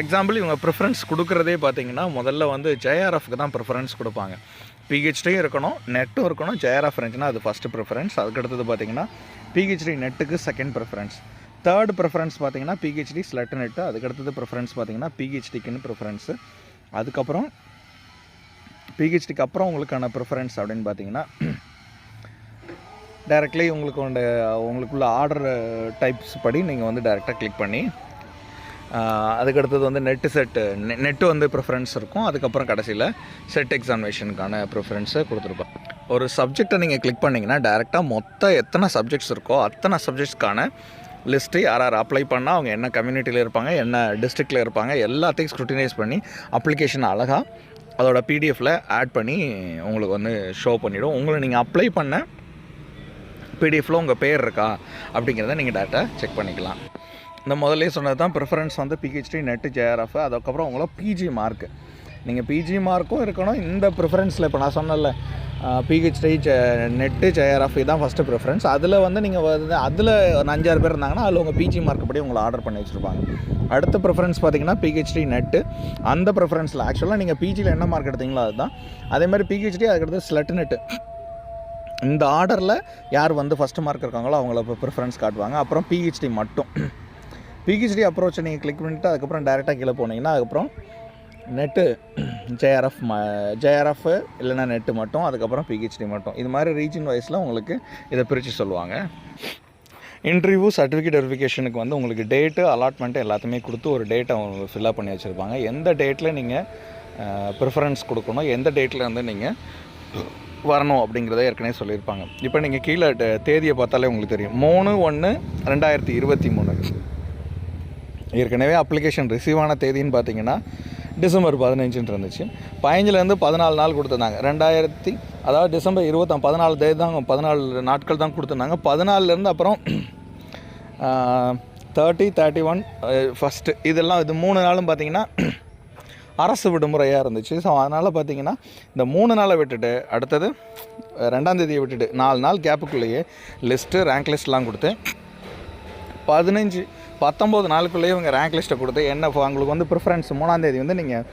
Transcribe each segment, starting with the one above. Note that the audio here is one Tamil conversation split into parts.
எக்ஸாம்பிள் இவங்க ப்ரிஃபரன்ஸ் கொடுக்குறதே பார்த்தீங்கன்னா முதல்ல வந்து ஜேஆர்எஃப்க்கு தான் ப்ரிஃபரன்ஸ் கொடுப்பாங்க. பிஹெச்டியும் இருக்கணும் நெட்டும் இருக்கணும் ஜேஆர்எஃப் இருந்துச்சுன்னா அது ஃபஸ்ட்டு ப்ரிஃபரன்ஸ் அதுக்கடுத்தது பார்த்தீங்கன்னா பிஹெச்டி நெட்டுக்கு செகண்ட் ப்ரிஃபரன்ஸ் தேர்ட் ப்ரிஃபரன்ஸ் பார்த்தீங்கன்னா பிஹெச்டி ஸ்லெட் நெட்டு அதுக்கடுத்தது ப்ரிஃபரன்ஸ் பார்த்தீங்கன்னா பிஹெச்டிக்குன்னு ப்ரிஃபரன்ஸு அதுக்கப்புறம் பிஹெச்டிக்கு அப்புறம் உங்களுக்கான ப்ரிஃபரன்ஸ் அப்படின்னு பார்த்தீங்கன்னா டேரெக்ட்லி உங்களுக்கு உங்களுக்குள்ள ஆர்டர் டைப்ஸ் படி நீங்கள் வந்து டைரெக்டாக கிளிக் பண்ணி அதுக்கடுத்தது வந்து நெட்டு செட்டு நெட்டு வந்து ப்ரிஃபரன்ஸ் இருக்கும். அதுக்கப்புறம் கடைசியில் செட் எக்ஸாமினேஷனுக்கான ப்ரிஃபரன்ஸை கொடுத்துருப்போம். ஒரு சப்ஜெக்டை நீங்கள் கிளிக் பண்ணிங்கன்னா டேரெக்டாக மொத்த எத்தனை சப்ஜெக்ட்ஸ் இருக்கோ அத்தனை சப்ஜெக்ட்ஸ்க்கான லிஸ்ட்டு யார் யார் அப்ளை பண்ணால் அவங்க என்ன கம்யூனிட்டியில் இருப்பாங்க என்ன டிஸ்ட்ரிக்டில் இருப்பாங்க எல்லாத்தையும் ஸ்க்ரூட்டினைஸ் பண்ணி அப்ளிகேஷன் அழகாக அதோட பிடிஎஃப்பில் ஆட் பண்ணி உங்களுக்கு வந்து ஷோ பண்ணிவிடும் உங்களை நீங்கள் அப்ளை பண்ண பிடிஎஃப்பில் உங்கள் பேர் இருக்கா அப்படிங்கிறத நீங்கள் டேட்டா செக் பண்ணிக்கலாம். இந்த முதல்லே சொன்னது தான் ப்ரிஃபரன்ஸ் வந்து பிஹெச்டி நெட்டு ஜேஆர்எஃப் அதுக்கப்புறம் உங்களோட பிஜி மார்க்கு நீங்கள் பிஜி மார்க்கும் இருக்கணும் இந்த ப்ரிஃபரன்ஸில் இப்போ நான் சொன்னல பிஹெச்டி ஜ நெட்டு ஜேஆர்எஃப் தான் ஃபஸ்ட்டு ப்ரிஃபரன்ஸ் அதில் வந்து நீங்கள் வந்து அதில் ஒரு அஞ்சாறு பேர் இருந்தாங்கன்னா அதில் உங்கள் பிஜி மார்க் படி உங்களை ஆர்டர் பண்ணி வச்சுருப்பாங்க. அடுத்த ப்ரிஃபரன்ஸ் பார்த்தீங்கன்னா பிஹெச்டி நெட்டு அந்த ப்ரிஃபரன்ஸில் ஆக்சுவலாக நீங்கள் பிஜியில் என்ன மார்க் எடுத்தீங்களோ அதுதான். அதேமாதிரி பிஹெச்டி அதுக்கடுத்து ஸ்லெட் நெட்டு இந்த ஆர்டரில் யார் வந்து ஃபஸ்ட்டு மார்க் இருக்காங்களோ அவங்கள ப்ரிஃபரன்ஸ் காட்டுவாங்க. அப்புறம் பிஹெச்டி மட்டும். பிஹெச்டி அப்ரோச்சை நீங்கள் கிளிக் பண்ணிவிட்டு அதுக்கப்புறம் டேரெக்டாக கீழே போனீங்கன்னா அதுக்கப்புறம் நெட்டு ஜேஆர்எஃப் ம ஜேஆர்எஃப் இல்லைன்னா நெட்டு மட்டும் அதுக்கப்புறம் பிஹெச்டி மட்டும். இது மாதிரி ரீஜன் வைஸில் உங்களுக்கு இதை பிரித்து சொல்லுவாங்க. இன்டர்வியூ சர்டிஃபிகேட் வெரிஃபிகேஷனுக்கு வந்து உங்களுக்கு டேட்டு அலாட்மெண்ட்டு எல்லாத்தையுமே கொடுத்து ஒரு டேட்டை அவங்க ஃபில்அப் பண்ணி வச்சுருப்பாங்க. எந்த டேட்டில் நீங்கள் ப்ரிஃபரன்ஸ் கொடுக்கணும் எந்த டேட்டில் வந்து நீங்கள் வரணும் அப்படிங்கிறத ஏற்கனவே சொல்லியிருப்பாங்க. இப்போ நீங்கள் கீழே ட- தேதியை பார்த்தாலே உங்களுக்கு தெரியும். மூணு ஒன்று ரெண்டாயிரத்தி இருபத்தி மூணு. ஏற்கனவே அப்ளிகேஷன் ரிசீவ் ஆன தேதின்னு பார்த்தீங்கன்னா டிசம்பர் பதினஞ்சுன்னு இருந்துச்சு. பதினஞ்சுலேருந்து பதினாலு நாள் கொடுத்துருந்தாங்க. ரெண்டாயிரத்தி அதாவது டிசம்பர் இருபத்தாம் பதினாலு தேதி தான் பதினாலு நாட்கள் தான் கொடுத்துருந்தாங்க. பதினாலுலேருந்து அப்புறம் தேர்ட்டி தேர்ட்டி ஒன் ஃபஸ்ட்டு இதெல்லாம் இது மூணு நாளும் பார்த்தீங்கன்னா அரசு விடுமுறையாக இருந்துச்சு. ஸோ அதனால் பார்த்தீங்கன்னா இந்த மூணு நாளை விட்டுட்டு அடுத்தது ரெண்டாம் தேதியை விட்டுட்டு நாலு நாள் கேப்புக்குள்ளேயே லிஸ்ட்டு ரேங்க் லிஸ்ட்லாம் கொடுத்து பதினஞ்சு பத்தொம்போது நாளுக்குள்ளேயே இவங்க ரேங்க் லிஸ்ட்டை கொடுத்து என்ன இப்போ வந்து ப்ரிஃபரன்ஸ் மூணாந்தேதி வந்து நீங்கள்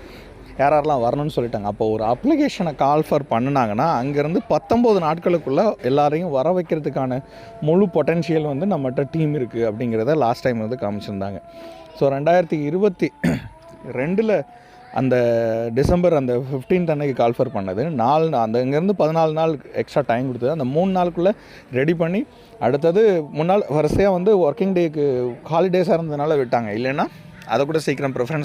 யார் யாரெல்லாம் வரணும்னு சொல்லிட்டாங்க. அப்போ ஒரு அப்ளிகேஷனை கால்ஃபர் பண்ணினாங்கன்னா அங்கேருந்து பத்தொம்போது நாட்களுக்குள்ளே எல்லாரையும் வர வைக்கிறதுக்கான முழு பொட்டென்ஷியல் வந்து நம்மகிட்ட டீம் இருக்குது அப்படிங்கிறத லாஸ்ட் டைம் வந்து காமிச்சிருந்தாங்க. ஸோ ரெண்டாயிரத்தி இருபத்தி ரெண்டில் அந்த டிசம்பர் அந்த 15th அன்னைக்கு கால்ஃபர் பண்ணது. நாலு அந்த இங்கேருந்து பதினாலு நாள் எக்ஸ்ட்ரா டைம் கொடுத்தது. அந்த மூணு நாளுக்குள்ளே ரெடி பண்ணி அடுத்தது முன்னாள் வரிசையாக வந்து ஒர்க்கிங் டேக்கு ஹாலிடேஸாக இருந்ததுனால விட்டாங்க. இல்லைன்னா அதை கூட சீக்கிரம் ப்ரிஃபரன்ஸ்